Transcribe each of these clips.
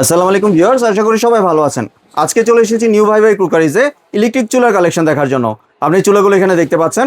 আসসালামু আলাইকুম ভিউয়ার্স আশা করি সবাই ভালো আছেন। আজকে চলে এসেছি নিউ ভাই ভাই কুকারিজে ইলেকট্রিক চুলার কালেকশন দেখার জন্য। আপনি চুলাগুলো এখানে দেখতে পাচ্ছেন।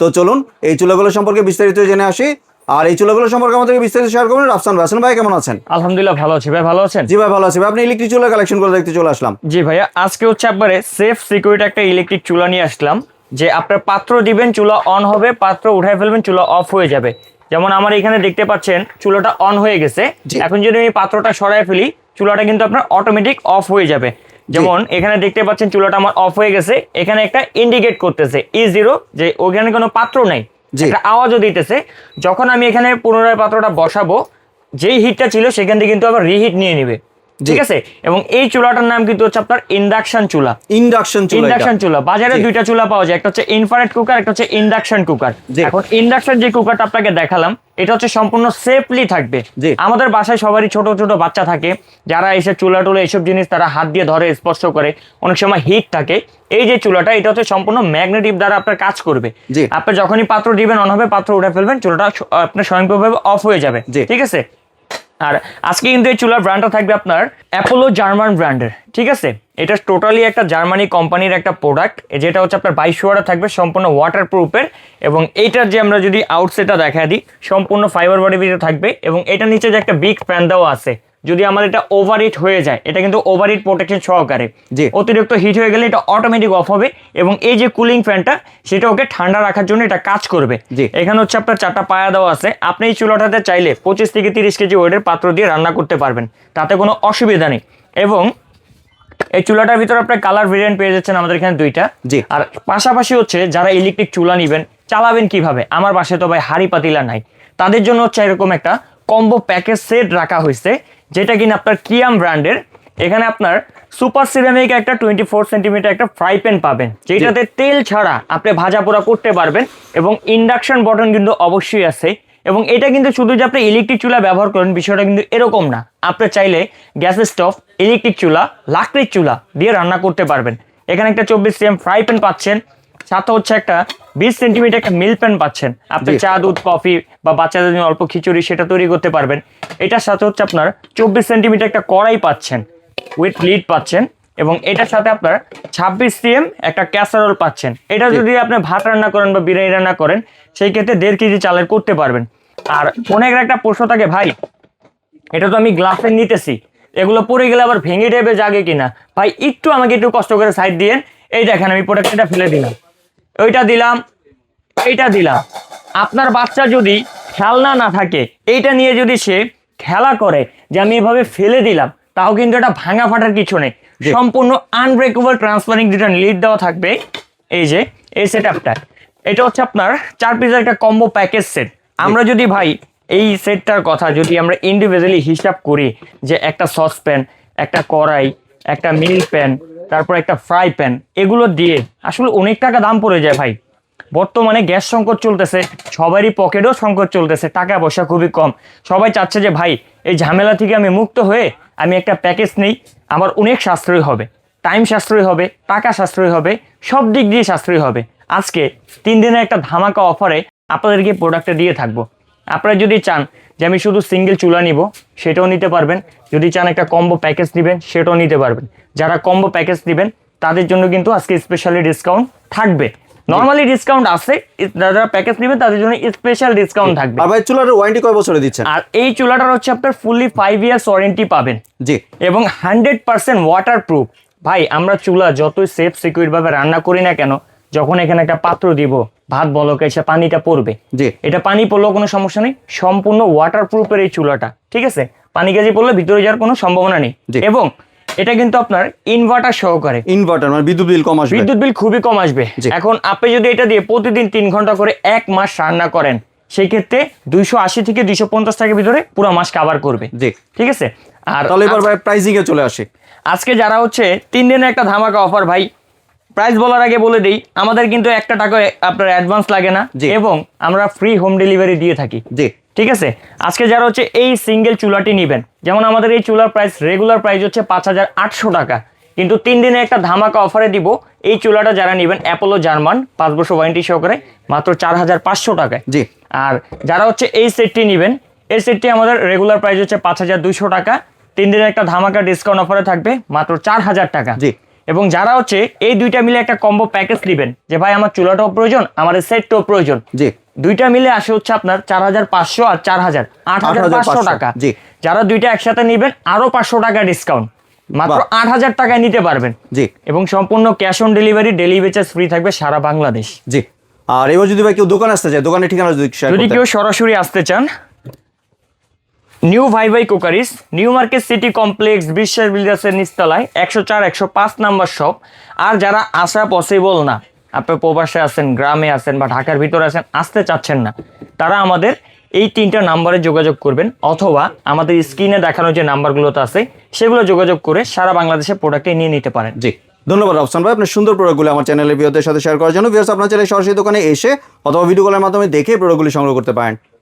তো চলুন এই চুলাগুলো সম্পর্কে বিস্তারিত জেনে আসি। আর এই চুলাগুলো সম্পর্কে আমাদেরকে বিস্তারিত শেয়ার করবেন রাফসান রাসেন ভাই কেমন আছেন? আলহামদুলিল্লাহ ভালো আছি। ভাই ভালো আছেন? জি ভাই ভালো আছি। ভাই আপনি ইলেকট্রিক চুলার কালেকশন করে দেখতে চলে আসলাম। জি ভাইয়া আজকে হচ্ছে একবারে সেফ সিকিউরিটি একটা ইলেকট্রিক চুলা নিয়ে আসলাম যে আপনার পাত্র দিবেন চুলা অন হবে পাত্র উঠাই ফেলবেন চুলা অফ হয়ে যাবে। যেমন আমার এখানে দেখতে পাচ্ছেন চুলাটা অন হয়ে গেছে। এখন যদি আমি পাত্রটা সরাই ফেলি চুলাটা কিন্তু আপনার অটোমেটিক অফ হয়ে যাবে। যেমন এখানে দেখতে পাচ্ছেন চুলাটা আমার অফ হয়ে গেছে। এখানে একটা ইন্ডিকেট করতেছে ই জিরো যে ওখানে কোনো পাত্র নাই। একটা আওয়াজও দিতেছে। যখন আমি এখানে পুনরায় পাত্রটা বসাবো যেই হিটটা ছিল সেখান থেকে কিন্তু আবার রিহিট নিয়ে নিবে। ঠিক আছে? এবং এই চুলাটার নাম কিন্তু হচ্ছে আপনার ইন্ডাকশন চুলা। ইন্ডাকশন চুলা ইন্ডাকশন চুলা। বাজারে দুইটা চুলা পাওয়া যায়। একটা হচ্ছে ইনফ্রারেড কুকার একটা হচ্ছে ইন্ডাকশন কুকার এখন ইন্ডাকশন যে কুকারটা আপনাকে দেখালাম এটা হচ্ছে সম্পূর্ণ সেফলি থাকবে। আমাদের বাসায় সবারই ছোট ছোট বাচ্চা থাকে। যারা এসে চুলা টুলা এইসব জিনিস তারা হাত দিয়ে ধরে স্পর্শ করে অনেক সময় হিট থাকে। এই যে চুলাটা এটা হচ্ছে সম্পূর্ণ ম্যাগনেটিভ দ্বারা আপনার কাজ করবে। আপনি যখনই পাত্র দিবেন অন হবে পাত্র উঠে ফেলবেন চুলাটা আপনার স্বয়ংক্রিয়ভাবে অফ হয়ে যাবে। ঠিক আছে? আর আজকে কিন্তু এই চুলার ব্র্যান্ডটা থাকবে আপনার অ্যাপোলো জার্মান ব্র্যান্ডের ঠিক আছে? এটা টোটালি একটা জার্মানি কোম্পানির একটা প্রোডাক্ট যেটা হচ্ছে আপনার বাইশ ওয়াটা থাকবে, সম্পূর্ণ ওয়াটার প্রুফের এবং এইটার যে আমরা যদি আউটসেটটা দেখা দিই, সম্পূর্ণ ফাইবার বডি ভিতরে থাকবে, এবং এটা নিচে যে একটা বিগ ফ্যান দেওয়া আছে যদি আমার এটা ওভার হিট হয়ে যায় এটা কিন্তু ওভার হিট প্রোটেকশন সহকারে। যে অতিরিক্ত হিট হয়ে গেলে এটা অটোমেটিক অফ হবে এবং এই যে কুলিং ফ্যানটা সেটা ওকে ঠান্ডা রাখার জন্য এটা কাজ করবে। জি। এখানে হচ্ছে আপনার চারটা পায়া দেওয়া আছে। আপনি এই চুলাটাতে চাইলে পঁচিশ থেকে তিরিশ কেজি ওয়েটের পাত্র দিয়ে রান্না করতে পারবেন। তাতে কোনো অসুবিধা নেই। এবং এই চুলাটার ভিতরে আপনার কালার ভেরিয়েন্ট পেয়ে যাচ্ছেন আমাদের এখানে দুইটা। জি। আর পাশাপাশি হচ্ছে যারা ইলেকট্রিক চুলা নেবেন চালাবেন কীভাবে? আমার বাসায় তো ভাই হাড়ি পাতিলা নাই। তাদের জন্য হচ্ছে এরকম একটা কম্বো প্যাকেজ সেট রাখা হয়েছে। যেটা কিনা আপনার কিয়াম ব্র্যান্ডের এখানে আপনার সুপার সিরামিক একটা টোয়েন্টি ফোর সেন্টিমিটার একটা ফ্রাই প্যান পাবেন যেটাতে তেল ছাড়া আপনি ভাজা পোড়া করতে পারবেন এবং ইন্ডাকশন বটন কিন্তু অবশ্যই আছে এবং এটা কিন্তু শুধু যে আপনি ইলেকট্রিক চুলা ব্যবহার করেন বিষয়টা কিন্তু এরকম না। আপনি চাইলে গ্যাসের স্টোভ ইলেকট্রিক চুলা লাকড়ির চুলা দিয়ে রান্না করতে পারবেন। এখানে একটা চব্বিশ সিএম ফ্রাই প্যান পাচ্ছেন। সাথে হচ্ছে একটা বিশ সেন্টিমিটার একটা মিল প্যান পাচ্ছেন। আপনি চা দুধ কফি বা বাচ্চাদের জন্য অল্প খিচুড়ি সেটা তৈরি করতে পারবেন। এটার সাথে হচ্ছে আপনার চব্বিশ সেন্টিমিটার একটা কড়াই পাচ্ছেন উইথ লিড পাচ্ছেন এবং এটার সাথে আপনার ছাব্বিশ সিএম একটা ক্যাসারোল পাচ্ছেন। এটা যদি আপনি ভাত রান্না করেন বা বিরিয়ানি রান্না করেন সেই ক্ষেত্রে দেড় কেজি চালের করতে পারবেন। আর অনেক একটা প্রশ্ন থাকে ভাই এটা তো আমি গ্লাসে নিতেছি এগুলো পড়ে গেলে আবার ভেঙে টেবে জাগে কিনা? ভাই একটু আমাকে একটু কষ্ট করে সাইড দিয়ে এই দেখেন আমি প্রোডাক্টটা ফেলে দিলাম। ওইটা দিলাম এইটা দিলাম। আপনার বাচ্চা যদি খেলনা না থাকে এইটা নিয়ে যদি সে খেলা করে যে আমি এভাবে ফেলে দিলাম তাও কিন্তু এটা ভাঙা ফাটার কিছু নেই। সম্পূর্ণ আনব্রেকেবল ট্রান্সফারিং যেটা লিড দেওয়া থাকবে এই যে এই সেট আপটা এটা হচ্ছে আপনার চার পিসের একটা কম্বো প্যাকেজ সেট আমরা যদি ভাই এই সেটটার কথা যদি আমরা ইন্ডিভিজুয়ালি হিসাব করি যে একটা সসপ্যান একটা কড়াই একটা মিল প্যান, তারপর একটা ফ্রাই প্যান, এগুলো দিয়ে। আসলে অনেক টাকা দাম পড়ে যায় ভাই। বর্তমানে গ্যাস সংকট চলতেছে, সবারই পকেটেও সংকট চলতেছে, টাকা পয়সা খুবই কম। সবাই চাচ্ছে যে, ভাই, এই ঝামেলা থেকে আমি মুক্ত হয়ে আমি একটা প্যাকেজ নেই, আমার অনেক সাশ্রয়ী হবে। টাইম সাশ্রয়ী হবে, টাকা সাশ্রয়ী হবে, সব দিক দিয়ে সাশ্রয়ী হবে। আজকে তিন দিনের একটা ধামাকা অফারে আপনাদেরকে প্রোডাক্টটা দিয়ে থাকব। আপনারা যদি চান যে আমি শুধু সিঙ্গেল চুলা নিব সেটাও নিতে পারবেন। যদি চান একটা কম্বো প্যাকেজ নেবেন সেটাও নিতে পারবেন। যারা কম্বো প্যাকেজ নেবেন তাদের জন্য কিন্তু আজকে স্পেশালি ডিসকাউন্ট থাকবে। নর্মালি ডিসকাউন্ট আছে যারা প্যাকেজ নেবেন তাদের জন্য স্পেশাল ডিসকাউন্ট থাকবে। আর চুলার ওয়ারেন্টি কয় বছরে দিচ্ছেন? আর এই চুলাটার হচ্ছে আপনার ফুললি ফাইভ ইয়ার্স ওয়ারেন্টি পাবেন। জি। এবং হান্ড্রেড পার্সেন্ট ওয়াটার প্রুফ ভাই আমরা চুলা যতই সেফ সিকিউর ভাবে রান্না করি না কেন যখন এখানে একটা পাত্র দিব ভাত বলকে এসে পানিটা পড়বে। জি। এটা পানি পড়লেও কোনো সমস্যা নেই সম্পূর্ণ ওয়াটার প্রুফের এই চুলাটা ঠিক আছে? পানি কাজে পড়লে ভিতরে যাওয়ার কোনো সম্ভাবনা নেই। এবং এটা কিন্তু আপনার ইনভার্টার সহকারে। ইনভার্টার মানে বিদ্যুৎ বিল কম আসবে। বিদ্যুৎ বিল খুবই কম আসবে। এখন আপনি যদি এটা দিয়ে প্রতিদিন তিন ঘণ্টা করে এক মাস রান্না করেন সেই ক্ষেত্রে দুইশো আশি থেকে দুইশো পঞ্চাশ টাকার ভিতরে পুরো মাস কাভার করবে। জি। ঠিক আছে? আর তাহলে এবার এ চলে আসে। আজকে যারা হচ্ছে তিন দিনের একটা ধামাকা অফার ভাই প্রাইস বলার আগে বলে দিই আমাদের কিন্তু একটা টাকা আপনার অ্যাডভান্স লাগে না। এবং আমরা ফ্রি হোম ডেলিভারি দিয়ে থাকি। জি। ঠিক আছে? আজকে যারা হচ্ছে এই সিঙ্গেল চুলাটি নেবেন যেমন আমাদের এই চুলার প্রাইস রেগুলার প্রাইস হচ্ছে পাঁচ হাজার আটশো টাকা। কিন্তু তিন দিনে একটা ধামাকা অফারে দিব এই চুলাটা যারা নেবেন অ্যাপোলো জার্মান পাঁচ বছর ওয়ারেন্টি সহকারে মাত্র চার হাজার পাঁচশো টাকায়। জি। আর যারা হচ্ছে এই সেটটি নেবেন এই সেটটি আমাদের রেগুলার প্রাইস হচ্ছে পাঁচ হাজার দুইশো টাকা। তিন দিনের একটা ধামাকা ডিসকাউন্ট অফারে থাকবে মাত্র চার হাজার টাকা। জি। এবং যারা হচ্ছে এই দুইটা মিলে একটা কম্বো প্যাকেজ নেবেন যে ভাই আমার চুলাটাও প্রয়োজন আমার সেটটাও প্রয়োজন। জি। দুইটা মিলে আসে হচ্ছে আপনার চার হাজার পাঁচশো আর চার হাজার। আট হাজার পাঁচশো টাকা। জি। যারা দুইটা একসাথে নিবেন আরও পাঁচশো টাকা ডিসকাউন্ট মাত্র আট হাজার টাকায় নিতে পারবেন। জি। এবং সম্পূর্ণ cash on delivery delivery charge free থাকবে সারা বাংলাদেশ। জি। আর এবার যদি ভাই কেউ দোকানে আসতে চায় দোকানের ঠিকানা যদি যদি কেউ সরাসরি আসতে চান নিউ ভাই ভাই cookeries new market city complex Biswas বিল্ডার্সের নিচতলায়, একশো চার, একশো পাঁচ নাম্বার শপ আর যারা আসা পসিবল না আপনি প্রবাসে আছেন, গ্রামে আছেন বা ঢাকার ভিতরে আছেন, আসতে চাচ্ছেন না, তারা আমাদের এই তিনটা নাম্বারে যোগাযোগ করবেন। অথবা আমাদের স্ক্রিনে দেখানো যে নাম্বারগুলোতে আছে, সেগুলো যোগাযোগ করে সারা বাংলাদেশে প্রোডাক্টে নিয়ে নিতে পারেন। জি। ধন্যবাদ আফসান ভাই। আপনার সুন্দর প্রোডাক্টগুলো আমার চ্যানেলের ভিওদের সাথে শেয়ার করার জন্য। ভিউয়ার্স, আপনার চ্যানেলে সরাসরি দোকানে এসে অথবা ভিডিও কলের মাধ্যমে দেখে প্রোডাক্টগুলি সংগ্রহ করতে পারেন।